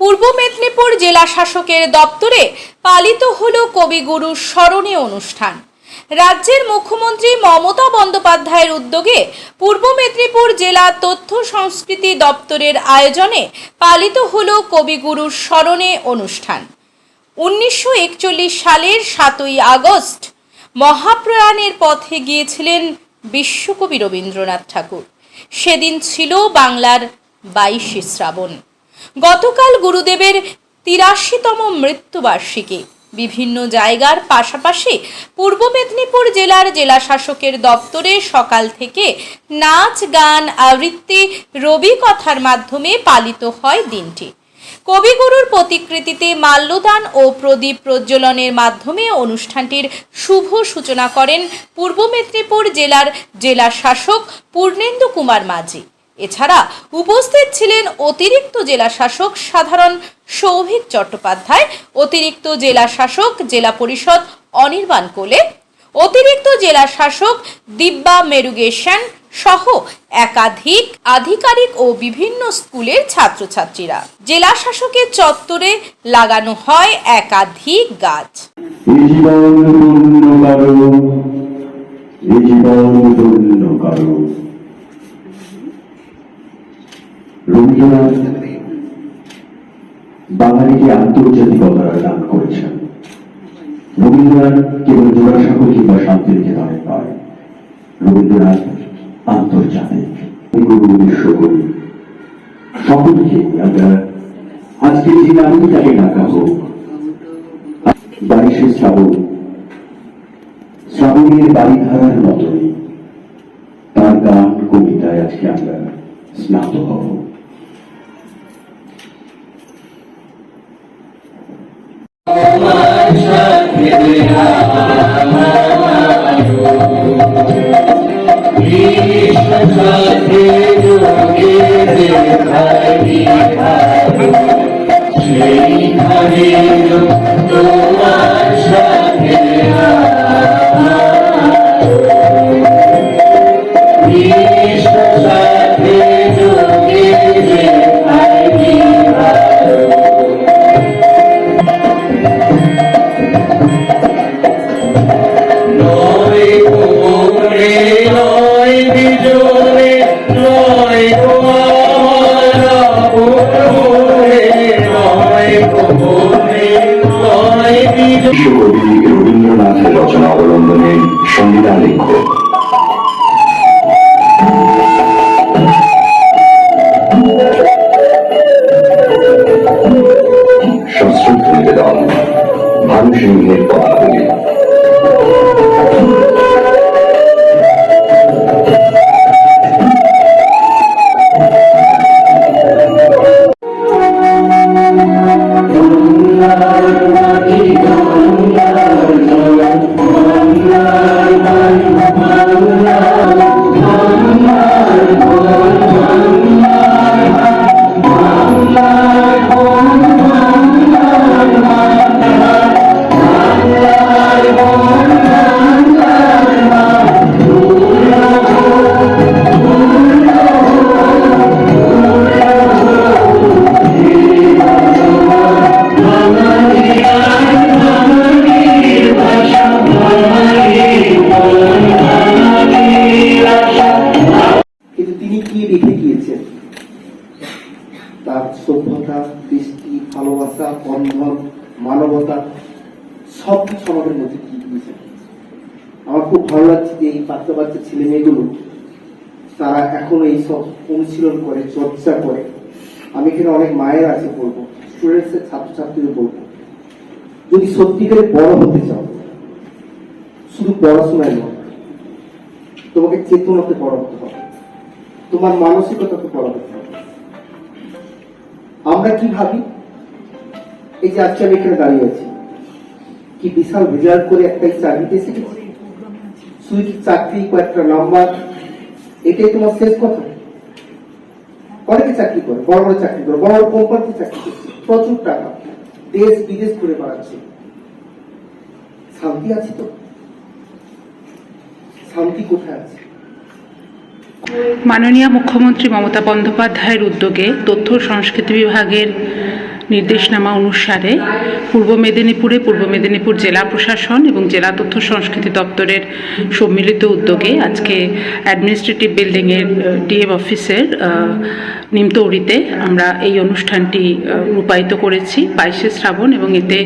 পূর্ব মেদিনীপুর জেলা শাসকের দপ্তরে পালিত হল কবিগুরুর স্মরণে অনুষ্ঠান। রাজ্যের মুখ্যমন্ত্রী মমতা বন্দ্যোপাধ্যায়ের উদ্যোগে পূর্ব মেদিনীপুর জেলা তথ্য সংস্কৃতি দপ্তরের আয়োজনে পালিত হল কবিগুরুর স্মরণে অনুষ্ঠান। উনিশশো একচল্লিশ সালের সাতই আগস্ট মহাপ্রয়াণের পথে গিয়েছিলেন বিশ্বকবি রবীন্দ্রনাথ ঠাকুর। সেদিন ছিল বাংলার বাইশে শ্রাবণ। গতকাল গুরুদেবের তিরাশিতম মৃত্যুবার্ষিকী। বিভিন্ন জায়গার পাশাপাশি পূর্ব মেদিনীপুর জেলার জেলা শাসকের দপ্তরে সকাল থেকে নাচ, গান, আবৃত্তি, রবি কথার মাধ্যমে পালিত হয় দিনটি। কবিগুরুর প্রতিকৃতিতে মাল্যদান ও প্রদীপ প্রজ্বলনের মাধ্যমে অনুষ্ঠানটির শুভ সূচনা করেন পূর্ব মেদিনীপুর জেলার জেলা শাসক পূর্ণেন্দু কুমার মাঝি। এছাড়া উপস্থিত ছিলেন অতিরিক্ত জেলা শাসক সাধারণ সৌভিক চট্টোপাধ্যায়, অতিরিক্ত জেলা শাসক জেলা পরিষদ অনির্বাণ কোলে, অতিরিক্ত জেলা শাসক দিব্যা মেরুগেশন সহ একাধিক আধিকারিক ও বিভিন্ন স্কুলের ছাত্রছাত্রীরা। জেলা শাসকের চত্বরে লাগানো হয় একাধিক গাছ। জীবন পূর্ণ রবীন্দ্রনাথ বাঙালিকে আন্তর্জাতিকতার দান করেছেন? রবীন্দ্রনাথ কেবল জোড়াসাঁকো কিংবা শান্তিনিকেতনের নয়। রবীন্দ্রনাথ আন্তর্জাতিক। গুরু সকলকে আমরা আজকে যে নামই তাকে ডাকা হোক বাইশে শ্রাবণ। শ্রাবণের বাড়িধারার মতনই তার গান কবিতায় আজকে আমরা স্নাত হব। নয় বিশ্বকবি রবীন্দ্রনাথের রচনা অবলম্বনে সংবিধান লেখক সশ্রদ্ধ নিবেদন ভানু সিংহের কথাগুলি কিন্তু ভালোবাসা বন্ধন, মানবতা, সব কিছু আমাদের মধ্যে কি দিয়েছেন আমার খুব ভালো লাগছে যে এই বাচ্চা বাচ্চা ছেলে মেয়েগুলো, তারা এখনও এইসব অনুশীলন করে, চর্চা করে। আমি এখানে অনেক মায়ের আছে বলব স্টুডেন্টস এর ছাত্রছাত্রীদের বলব, যদি সত্যিকারে বড় হতে চাও, শুধু পড়াশোনায় নয়, তোমাকে চেতনাতে বড় হতে হবে, তোমার মানসিকতাকে বড় হতে হবে। আমরা কি ভাবি? এই যে আজকে আমি এখানে দাঁড়িয়ে আছি, কি বিশাল রেজাল্ট করে একটা চাকরিতে গেছি শুধু চাকরি কয়েকটা নাম্বার এটাই তোমার শেষ কথা? অনেকে চাকরি করে, বড় বড় চাকরি করে, বড় বড় কোম্পানিতে চাকরি করছে, প্রচুর টাকা, দেশ বিদেশ ঘুরে বেড়াচ্ছে। শান্তি আছে তো? শান্তি কোথায় আছে? মাননীয় মুখ্যমন্ত্রী মমতা বন্দ্যোপাধ্যায়ের উদ্যোগে তথ্য সংস্কৃতি বিভাগের নির্দেশনামা অনুসারে পূর্ব মেদিনীপুরে পূর্ব মেদিনীপুর জেলা প্রশাসন এবং জেলা তথ্য সংস্কৃতি দপ্তরের সম্মিলিত উদ্যোগে আজকে অ্যাডমিনিস্ট্রেটিভ বিল্ডিংয়ের ডিএম অফিসের আহ, নিমতৌড়িতে আমরা এই অনুষ্ঠানটি রূপায়িত করেছি। বাইশে শ্রাবণ এবং এতে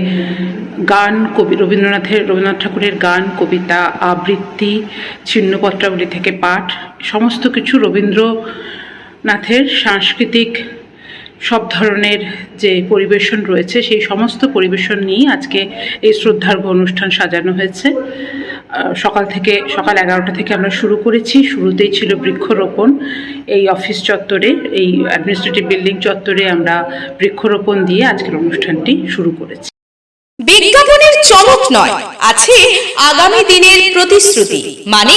গান কবি রবীন্দ্রনাথের রবীন্দ্রনাথ ঠাকুরের গান কবিতা আবৃত্তি ছিন্নপত্রাবলী থেকে পাঠ সমস্ত কিছু রবীন্দ্রনাথের সাংস্কৃতিক সব ধরনের যে পরিবেশন রয়েছে, সেই সমস্ত পরিবেশন নিয়ে আজকে এই শ্রদ্ধার্ঘ অনুষ্ঠান সাজানো হয়েছে। সকাল থেকে, সকাল এগারোটা থেকে আমরা শুরু করেছি। শুরুতেই ছিল বৃক্ষরোপণ। এই অফিস চত্বরে, এই অ্যাডমিনিস্ট্রেটিভ বিল্ডিং চত্বরে আমরা বৃক্ষরোপণ দিয়ে আজকের অনুষ্ঠানটি শুরু করেছি। বিজ্ঞাপনের চমক নয়, আছে আগামী দিনের প্রতিশ্রুতি। মানে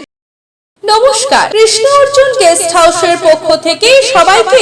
নমস্কার। কৃষ্ণ অর্জুন গেস্ট হাউসের পক্ষ থেকে সবাইকে